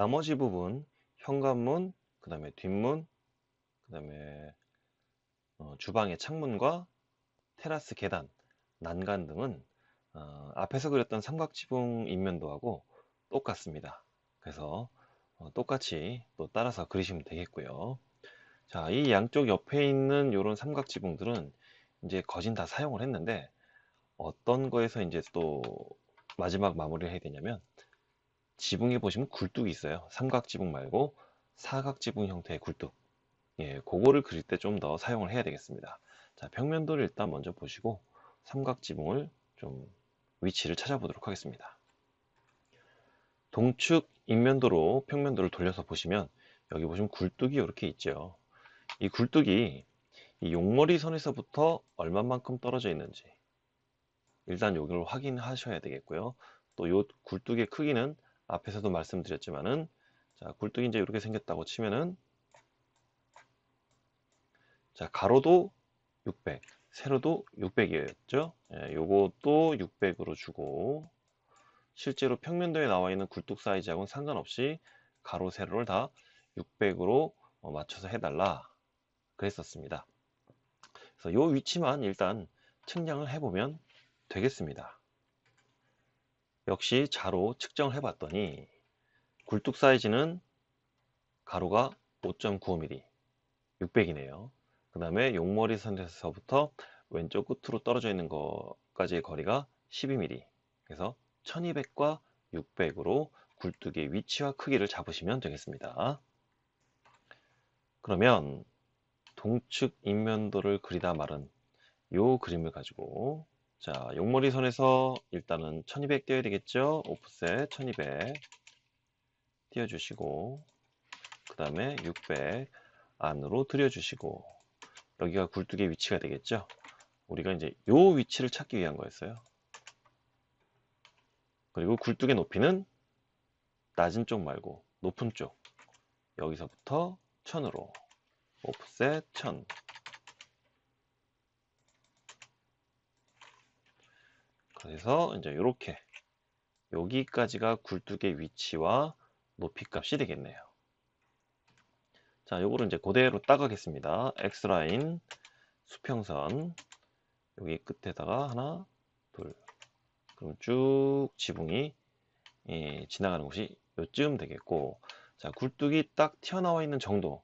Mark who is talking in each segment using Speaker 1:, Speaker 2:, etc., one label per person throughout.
Speaker 1: 나머지 부분 현관문, 그 다음에 뒷문, 그 다음에 어, 주방의 창문과 테라스 계단, 난간 등은 어, 앞에서 그렸던 삼각지붕 인면도하고 똑같습니다. 그래서 어, 똑같이 또 따라서 그리시면 되겠고요. 자, 이 양쪽 옆에 있는 이런 삼각지붕들은 이제 거진 다 사용을 했는데 어떤 거에서 이제 또 마지막 마무리를 해야 되냐면 지붕에 보시면 굴뚝이 있어요. 삼각 지붕 말고 사각 지붕 형태의 굴뚝. 예, 그거를 그릴 때 좀 더 사용을 해야 되겠습니다. 자, 평면도를 일단 먼저 보시고 삼각 지붕을 좀 위치를 찾아보도록 하겠습니다. 동축 인면도로 평면도를 돌려서 보시면 여기 보시면 굴뚝이 이렇게 있죠. 이 굴뚝이 이 용머리 선에서부터 얼마만큼 떨어져 있는지 일단 여기를 확인하셔야 되겠고요. 또 이 굴뚝의 크기는 앞에서도 말씀드렸지만은 자 굴뚝이 이제 이렇게 생겼다고 치면은 자 가로도 600 세로도 600이었죠. 예, 요것도 600으로 주고 실제로 평면도에 나와 있는 굴뚝 사이즈하고는 상관없이 가로 세로를 다 600으로 어, 맞춰서 해달라 그랬었습니다. 그래서 요 위치만 일단 측량을 해보면 되겠습니다. 역시 자로 측정을 해봤더니 굴뚝 사이즈는 가로가 5.95mm 600이네요. 그 다음에 용머리 선에서부터 왼쪽 끝으로 떨어져 있는 것까지의 거리가 12mm 그래서 1200과 600으로 굴뚝의 위치와 크기를 잡으시면 되겠습니다. 그러면 동측 인면도를 그리다 말은 요 그림을 가지고 자 용머리 선에서 일단은 1200 띄어야 되겠죠? 오프셋 1200 띄워주시고 그 다음에 600 안으로 들여주시고 여기가 굴뚝의 위치가 되겠죠? 우리가 이제 요 위치를 찾기 위한 거였어요. 그리고 굴뚝의 높이는 낮은 쪽 말고 높은 쪽. 여기서부터 1000으로. 오프셋 1000 그래서 이제 이렇게 여기까지가 굴뚝의 위치와 높이 값이 되겠네요. 자 요거를 이제 그대로 따가겠습니다. X라인 수평선 여기 끝에다가 하나 둘. 그럼 쭉 지붕이 예, 지나가는 곳이 요쯤 되겠고 자 굴뚝이 딱 튀어나와 있는 정도.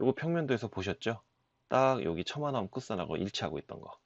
Speaker 1: 요거 평면도에서 보셨죠? 딱 여기 처마나온 끝선하고 일치하고 있던 거.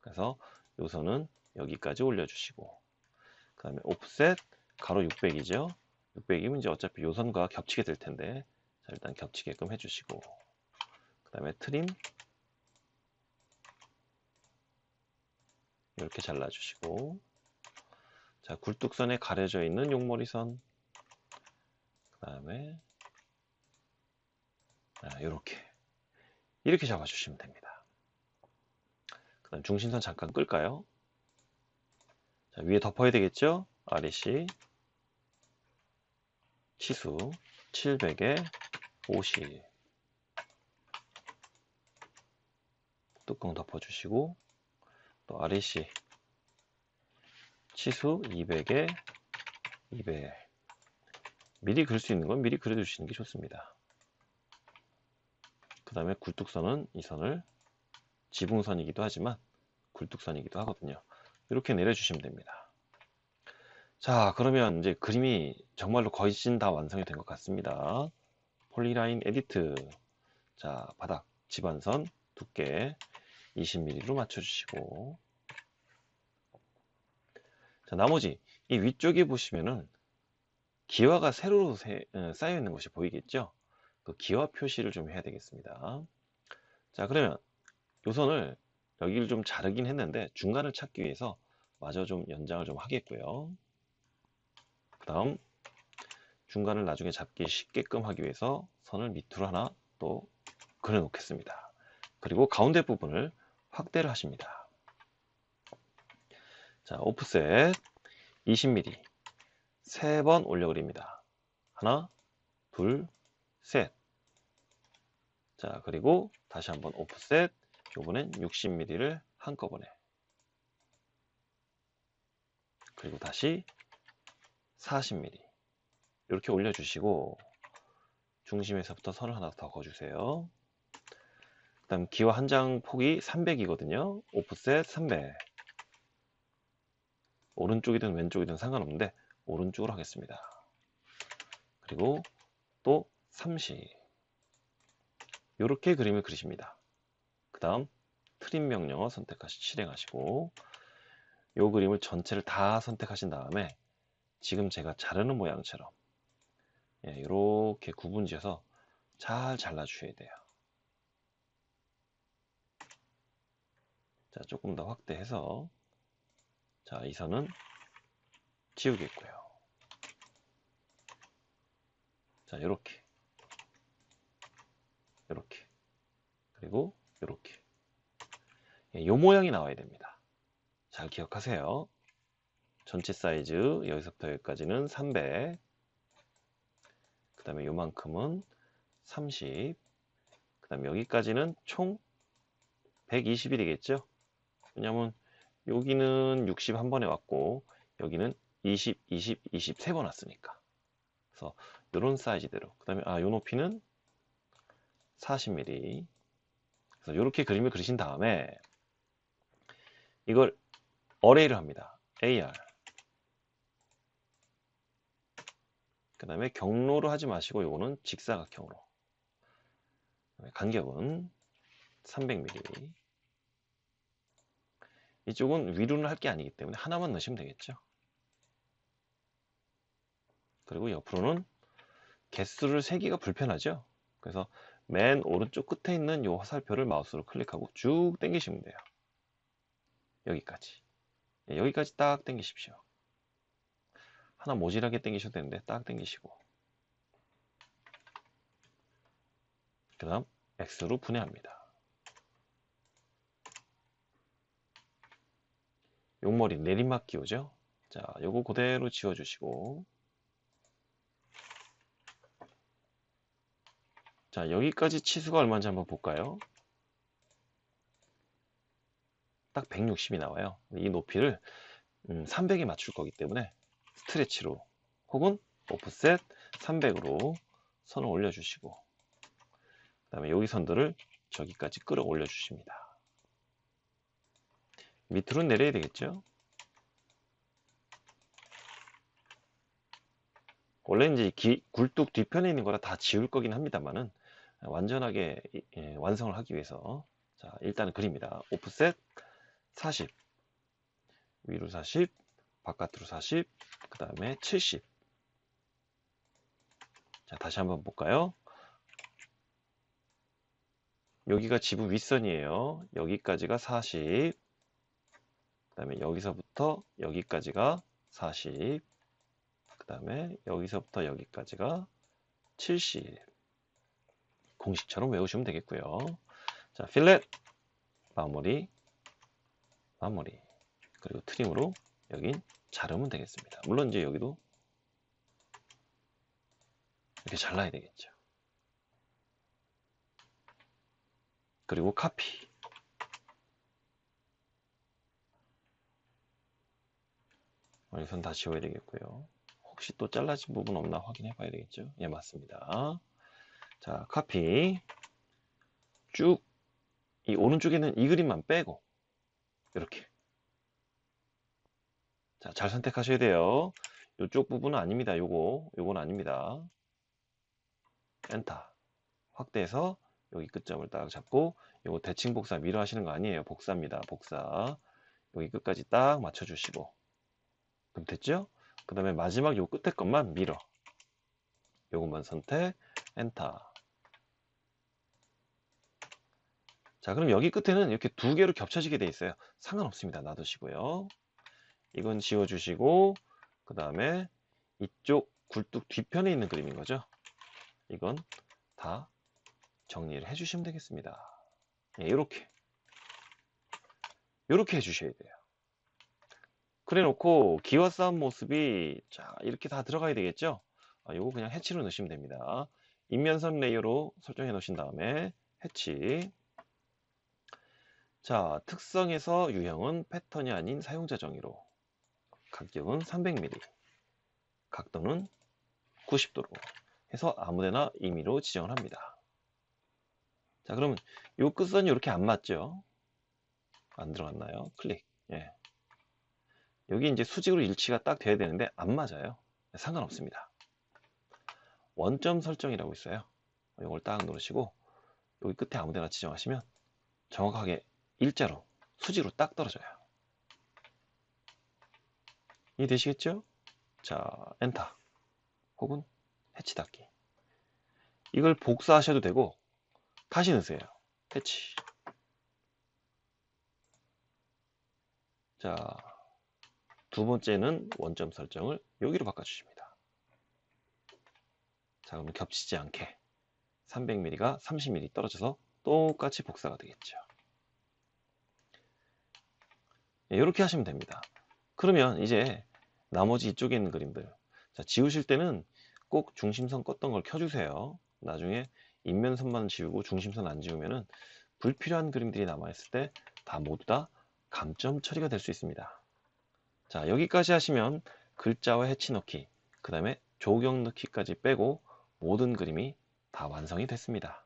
Speaker 1: 그래서 요선은 여기까지 올려주시고 그 다음에 오프셋 가로 600이죠? 600이면 이제 어차피 요선과 겹치게 될 텐데 자, 일단 겹치게끔 해주시고 그 다음에 트림 이렇게 잘라주시고 자 굴뚝선에 가려져 있는 용머리선 그 다음에 이렇게. 이렇게 잡아주시면 됩니다. 그 다음 중심선 잠깐 끌까요 자, 위에 덮어야 되겠죠? 아래시 치수. 700에 50 뚜껑 덮어주시고 또 아래시 치수 200에 200 미리 그릴 수 있는 건 미리 그려주시는 게 좋습니다. 그 다음에 굴뚝선은 이 선을 지붕선이기도 하지만 굴뚝선이기도 하거든요 이렇게 내려주시면 됩니다. 자 그러면 이제 그림이 정말로 거의 다 완성이 된 것 같습니다. 폴리라인 에디트. 자 바닥 집안선 두께 20mm로 맞춰주시고. 자 나머지 이 위쪽에 보시면은 기와가 세로로 세, 어, 쌓여 있는 것이 보이겠죠? 그 기와 표시를 좀 해야 되겠습니다. 자 그러면 요 선을 여기를 좀 자르긴 했는데 중간을 찾기 위해서 마저 좀 연장을 좀 하겠고요. 그 다음 중간을 나중에 잡기 쉽게끔 하기 위해서 선을 밑으로 하나 또 그려 놓겠습니다. 그리고 가운데 부분을 확대를 하십니다. 자 오프셋 20mm 세 번 올려 그립니다. 하나 둘 셋 자 그리고 다시 한번 오프셋 요번엔 60mm를 한꺼번에 그리고 다시 40mm 이렇게 올려주시고 중심에서부터 선을 하나 더 그어주세요. 그 다음 기와 한 장 폭이 300이거든요. 오프셋 300. 오른쪽이든 왼쪽이든 상관없는데 오른쪽으로 하겠습니다. 그리고 또 30. 이렇게 그림을 그리십니다. 그 다음 트림 명령어 선택하시 실행하시고 이 그림을 전체를 다 선택하신 다음에 지금 제가 자르는 모양처럼 예, 이렇게 구분지어서 잘 잘라 주셔야 돼요. 자, 조금 더 확대해서 자, 이 선은 지우겠고요. 자, 이렇게 이렇게 그리고 이렇게 예, 요 모양이 나와야 됩니다. 잘 기억하세요. 전체 사이즈 여기서부터 여기까지는 300. 그 다음에 요만큼은 30. 그 다음에 여기까지는 총 120일이겠죠. 왜냐면 여기는 60 한 번에 왔고 여기는 20, 20, 20 세 번 왔으니까. 그래서 이런 사이즈대로. 그 다음에 아, 요 높이는 40mm. 그래서 이렇게 그림을 그리신 다음에 이걸 어레이를 합니다. AR. 그 다음에 경로로 하지 마시고 이거는 직사각형으로. 간격은 300mm. 이쪽은 위로는 할 게 아니기 때문에 하나만 넣으시면 되겠죠. 그리고 옆으로는 개수를 세기가 불편하죠. 그래서 맨 오른쪽 끝에 있는 이 화살표를 마우스로 클릭하고 쭉 당기시면 돼요. 여기까지. 예, 여기까지 딱 당기십시오. 하나 모질하게 당기셔도 되는데 딱 당기시고 그 다음 X로 분해합니다. 용머리 내리막 기호죠. 자, 요거 그대로 지워주시고 자, 여기까지 치수가 얼마인지 한번 볼까요? 딱 160이 나와요. 이 높이를 300에 음, 맞출 거기 때문에 스트레치로 혹은 오프셋 300으로 선을 올려주시고 그 다음에 여기 선들을 저기까지 끌어올려 주십니다. 밑으로 내려야 되겠죠? 원래 이제 기, 굴뚝 뒤편에 있는 거라 다 지울 거긴 합니다만은 완전하게 예, 완성을 하기 위해서 자 일단은 그립니다. 오프셋 40 위로 40 바깥으로 40 그 다음에 70 자, 다시 한번 볼까요? 여기가 지부 윗선이에요. 여기까지가 40. 그 다음에 여기서부터 여기까지가 40. 그 다음에 여기서부터 여기까지가 70. 공식처럼 외우시면 되겠고요. 자, 필렛, 마무리, 마무리. 그리고 트림으로 여긴 자르면 되겠습니다. 물론 이제 여기도 이렇게 잘라야 되겠죠. 그리고 카피. 여기선 다 지워야 되겠고요. 혹시 또 잘라진 부분 없나 확인해 봐야 되겠죠. 예, 맞습니다. 자, 카피. 쭉, 이 오른쪽에는 이 그림만 빼고, 이렇게. 자, 잘 선택하셔야 돼요. 이쪽 부분은 아닙니다. 요거, 요건 아닙니다. 엔터. 확대해서 여기 끝점을 딱 잡고 요거 대칭 복사 미러 하시는 거 아니에요. 복사입니다. 복사. 여기 끝까지 딱 맞춰주시고. 그럼 됐죠? 그 다음에 마지막 요 끝에 것만 밀어. 요것만 선택, 엔터. 자, 그럼 여기 끝에는 이렇게 두 개로 겹쳐지게 돼 있어요. 상관없습니다. 놔두시고요. 이건 지워주시고 그 다음에 이쪽 굴뚝 뒤편에 있는 그림인 거죠. 이건 다 정리를 해주시면 되겠습니다. 네, 이렇게 이렇게 해주셔야 돼요. 그래 놓고 기와 싸운 모습이 자 이렇게 다 들어가야 되겠죠. 아, 요거 그냥 해치로 넣으시면 됩니다. 인면선 레이어로 설정해 놓으신 다음에 해치 자 특성에서 유형은 패턴이 아닌 사용자 정의로 간격은 300mm, 각도는 90도로 해서 아무데나 임의로 지정을 합니다. 자, 그러면 요 끝선이 이렇게 안 맞죠? 안 들어갔나요? 클릭. 예. 여기 이제 수직으로 일치가 딱 돼야 되는데 안 맞아요. 상관없습니다. 원점 설정이라고 있어요. 이걸 딱 누르시고 여기 끝에 아무데나 지정하시면 정확하게 일자로 수직으로 딱 떨어져요. 이해되시겠죠? 자, 엔터 혹은 해치 닫기 이걸 복사하셔도 되고 다시 넣으세요. 해치 자, 두 번째는 원점 설정을 여기로 바꿔주십니다. 자, 그러면 겹치지 않게 300mm가 30mm 떨어져서 똑같이 복사가 되겠죠. 이렇게 하시면 됩니다. 그러면 이제 나머지 이쪽에 있는 그림들 자, 지우실 때는 꼭 중심선 껐던 걸 켜주세요. 나중에 인면선만 지우고 중심선 안 지우면은 불필요한 그림들이 남아있을 때 다 모두 다 감점 처리가 될 수 있습니다. 자, 여기까지 하시면 글자와 해치 넣기, 그 다음에 조경 넣기까지 빼고 모든 그림이 다 완성이 됐습니다.